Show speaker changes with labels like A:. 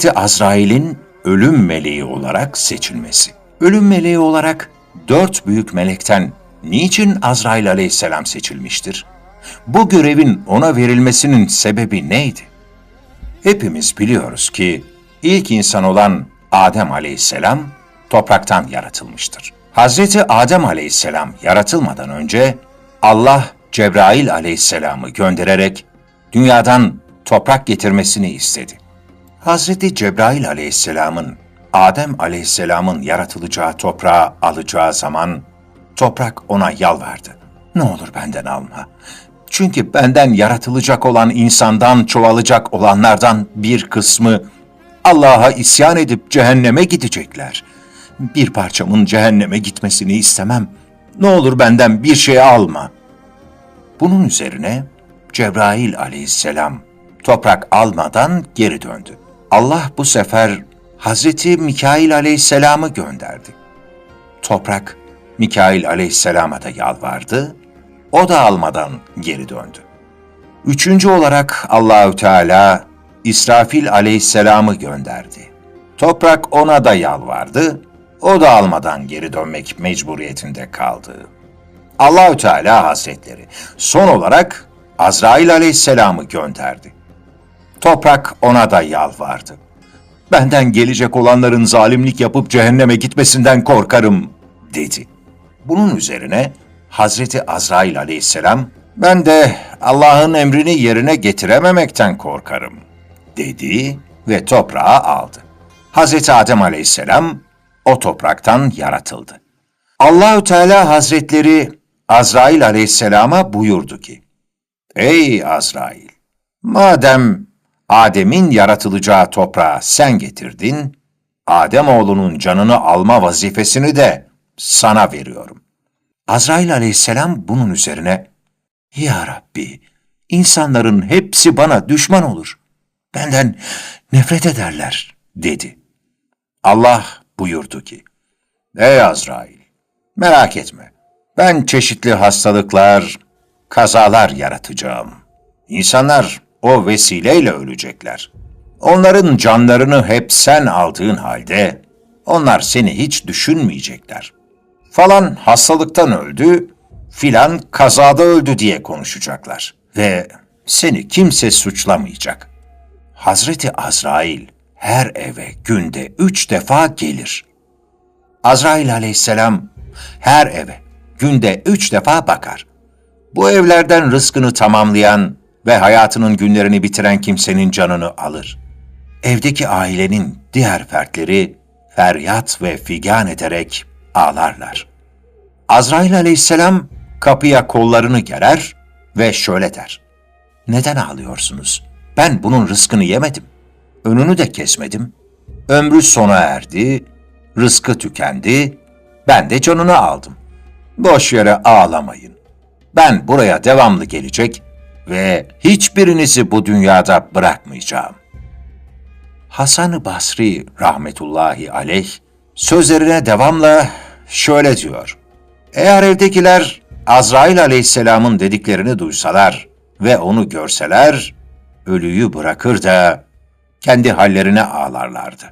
A: Hazreti Azrail'in ölüm meleği olarak seçilmesi. Ölüm meleği olarak dört büyük melekten niçin Azrail aleyhisselam seçilmiştir? Bu görevin ona verilmesinin sebebi neydi? Hepimiz biliyoruz ki ilk insan olan Adem aleyhisselam topraktan yaratılmıştır. Hazreti Adem aleyhisselam yaratılmadan önce Allah Cebrail aleyhisselamı göndererek dünyadan toprak getirmesini istedi. Hazreti Cebrail aleyhisselamın Adem aleyhisselamın yaratılacağı toprağı alacağı zaman toprak ona yalvardı. Ne olur benden alma. Çünkü benden yaratılacak olan insandan çoğalacak olanlardan bir kısmı Allah'a isyan edip cehenneme gidecekler. Bir parçamın cehenneme gitmesini istemem. Ne olur benden bir şey alma. Bunun üzerine Cebrail aleyhisselam toprak almadan geri döndü. Allah bu sefer Hazreti Mikail aleyhisselamı gönderdi. Toprak Mikail aleyhisselama da yalvardı. O da almadan geri döndü. Üçüncü olarak Allahü Teala İsrafil aleyhisselamı gönderdi. Toprak ona da yalvardı. O da almadan geri dönmek mecburiyetinde kaldı. Allahü Teala Hazretleri son olarak Azrail aleyhisselamı gönderdi. Toprak ona da yalvardı. Benden gelecek olanların zalimlik yapıp cehenneme gitmesinden korkarım, dedi. Bunun üzerine Hazreti Azrail aleyhisselam, ben de Allah'ın emrini yerine getirememekten korkarım, dedi ve toprağı aldı. Hazreti Adem aleyhisselam o topraktan yaratıldı. Allahü Teala Hazretleri Azrail aleyhisselama buyurdu ki, Ey Azrail! Madem Adem'in yaratılacağı toprağı sen getirdin, Adem oğlunun canını alma vazifesini de sana veriyorum. Azrail aleyhisselam bunun üzerine, Ya Rabbi, insanların hepsi bana düşman olur. Benden nefret ederler, dedi. Allah buyurdu ki, Ey Azrail, merak etme, ben çeşitli hastalıklar, kazalar yaratacağım. İnsanlar o vesileyle ölecekler. Onların canlarını hep sen aldığın halde onlar seni hiç düşünmeyecekler. Falan hastalıktan öldü, filan kazada öldü diye konuşacaklar. Ve seni kimse suçlamayacak. Hazreti Azrail her eve günde üç defa gelir. Azrail aleyhisselam her eve günde üç defa bakar. Bu evlerden rızkını tamamlayan ve hayatının günlerini bitiren kimsenin canını alır. Evdeki ailenin diğer fertleri feryat ve figan ederek ağlarlar. Azrail aleyhisselam kapıya kollarını gerer ve şöyle der. Neden ağlıyorsunuz? Ben bunun rızkını yemedim. Önünü de kesmedim. Ömrü sona erdi, rızkı tükendi, ben de canını aldım. Boş yere ağlamayın. Ben buraya devamlı gelecek ve hiçbirinizi bu dünyada bırakmayacağım. Hasan-ı Basri rahmetullahi aleyh sözlerine devamla şöyle diyor. Eğer evdekiler Azrail aleyhisselamın dediklerini duysalar ve onu görseler, ölüyü bırakır da kendi hallerine ağlarlardı.